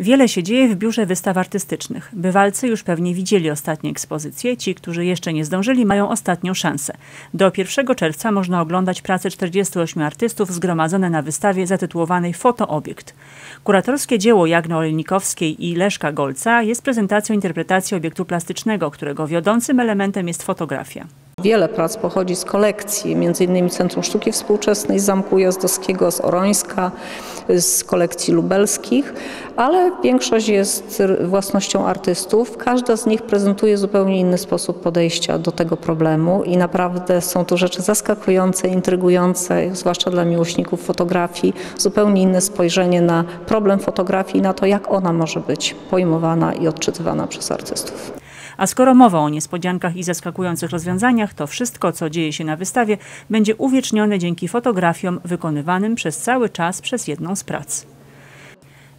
Wiele się dzieje w biurze wystaw artystycznych. Bywalcy już pewnie widzieli ostatnie ekspozycje. Ci, którzy jeszcze nie zdążyli, mają ostatnią szansę. Do 1 czerwca można oglądać prace 48 artystów zgromadzone na wystawie zatytułowanej Fotoobiekt. Kuratorskie dzieło Jagny Olejnikowskiej i Leszka Golca jest prezentacją interpretacji obiektu plastycznego, którego wiodącym elementem jest fotografia. Wiele prac pochodzi z kolekcji, m.in. Centrum Sztuki Współczesnej z Zamku Jazdowskiego, z Orońska, z kolekcji lubelskich, ale większość jest własnością artystów. Każda z nich prezentuje zupełnie inny sposób podejścia do tego problemu i naprawdę są to rzeczy zaskakujące, intrygujące, zwłaszcza dla miłośników fotografii. Zupełnie inne spojrzenie na problem fotografii na to, jak ona może być pojmowana i odczytywana przez artystów. A skoro mowa o niespodziankach i zaskakujących rozwiązaniach, to wszystko, co dzieje się na wystawie, będzie uwiecznione dzięki fotografiom wykonywanym przez cały czas przez jedną z prac.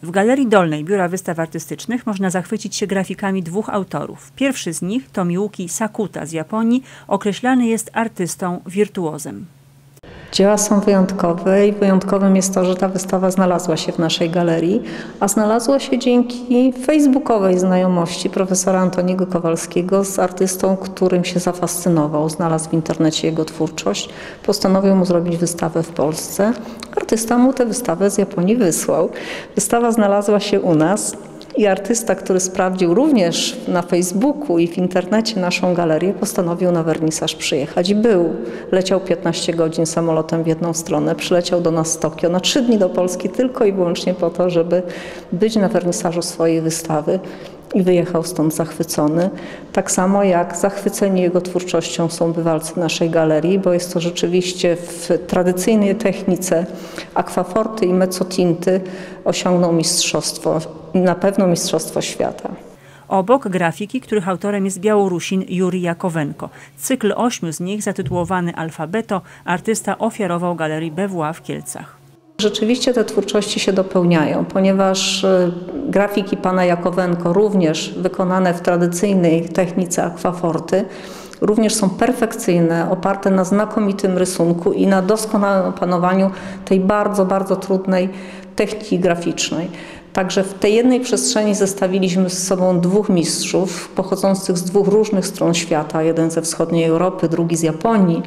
W Galerii Dolnej Biura Wystaw Artystycznych można zachwycić się grafikami dwóch autorów. Pierwszy z nich to Miuki Sakuta z Japonii, określany jest artystą wirtuozem. Dzieła są wyjątkowe i wyjątkowym jest to, że ta wystawa znalazła się w naszej galerii, a znalazła się dzięki facebookowej znajomości profesora Antoniego Kowalskiego z artystą, którym się zafascynował. Znalazł w internecie jego twórczość, postanowił mu zrobić wystawę w Polsce. Artysta mu tę wystawę z Japonii wysłał. Wystawa znalazła się u nas. I artysta, który sprawdził również na Facebooku i w internecie naszą galerię, postanowił na wernisaż przyjechać. I był. Leciał 15 godzin samolotem w jedną stronę, przyleciał do nas z Tokio na trzy dni do Polski tylko i wyłącznie po to, żeby być na wernisażu swojej wystawy i wyjechał stąd zachwycony. Tak samo jak zachwyceni jego twórczością są bywalcy naszej galerii, bo jest to rzeczywiście w tradycyjnej technice akwaforty i mezzotinty osiągnął mistrzostwo, na pewno mistrzostwo świata. Obok grafiki, których autorem jest Białorusin Juri Jakowenko. Cykl ośmiu z nich, zatytułowany Alfabeto, artysta ofiarował galerii BWA w Kielcach. Rzeczywiście te twórczości się dopełniają, ponieważ e, grafiki pana Jakowenko, również wykonane w tradycyjnej technice akwaforty, również są perfekcyjne, oparte na znakomitym rysunku i na doskonałym opanowaniu tej bardzo, bardzo trudnej techniki graficznej. Także w tej jednej przestrzeni zestawiliśmy z sobą dwóch mistrzów pochodzących z dwóch różnych stron świata, jeden ze wschodniej Europy, drugi z Japonii.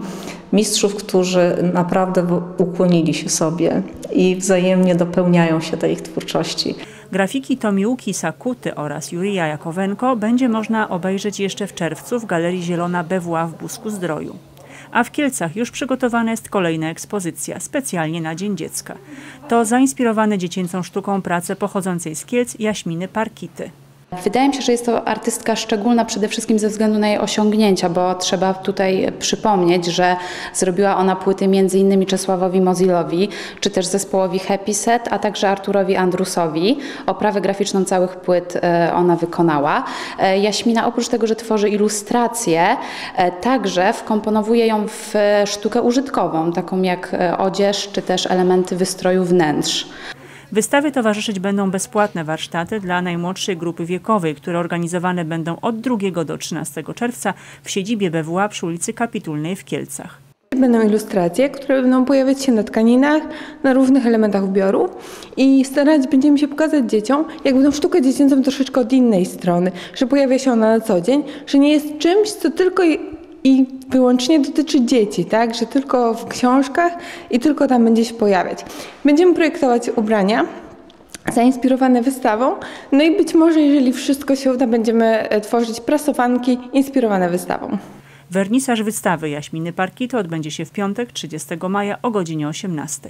Mistrzów, którzy naprawdę ukłonili się sobie i wzajemnie dopełniają się tej ich twórczości. Grafiki Tomiuki Sakuty oraz Jurija Jakowenko będzie można obejrzeć jeszcze w czerwcu w Galerii Zielona BWA w Busku Zdroju a w Kielcach już przygotowana jest kolejna ekspozycja, specjalnie na Dzień Dziecka. To zainspirowane dziecięcą sztuką prace pochodzącej z Kielc Jaśminy Parkity. Wydaje mi się, że jest to artystka szczególna przede wszystkim ze względu na jej osiągnięcia, bo trzeba tutaj przypomnieć, że zrobiła ona płyty m.in. Czesławowi Mozilowi, czy też zespołowi Happy Set, a także Arturowi Andrusowi. Oprawę graficzną całych płyt e, ona wykonała. E, Jaśmina oprócz tego, że tworzy ilustracje, e, także wkomponowuje ją w sztukę użytkową, taką jak odzież, czy też elementy wystroju wnętrz. Wystawie towarzyszyć będą bezpłatne warsztaty dla najmłodszej grupy wiekowej, które organizowane będą od 2 do 13 czerwca w siedzibie BWA przy ulicy Kapitulnej w Kielcach. Będą ilustracje, które będą pojawiać się na tkaninach, na różnych elementach ubioru i starać będziemy się pokazać dzieciom, jak będą sztukę dziecięcą troszeczkę od innej strony, że pojawia się ona na co dzień, że nie jest czymś, co tylko i wyłącznie dotyczy dzieci, tak? Że tylko w książkach i tylko tam będzie się pojawiać. Będziemy projektować ubrania zainspirowane wystawą, no i być może, jeżeli wszystko się uda, będziemy e, tworzyć prasowanki inspirowane wystawą. Wernisaż wystawy Jaśminy Parkito odbędzie się w piątek 30 maja o godzinie 18.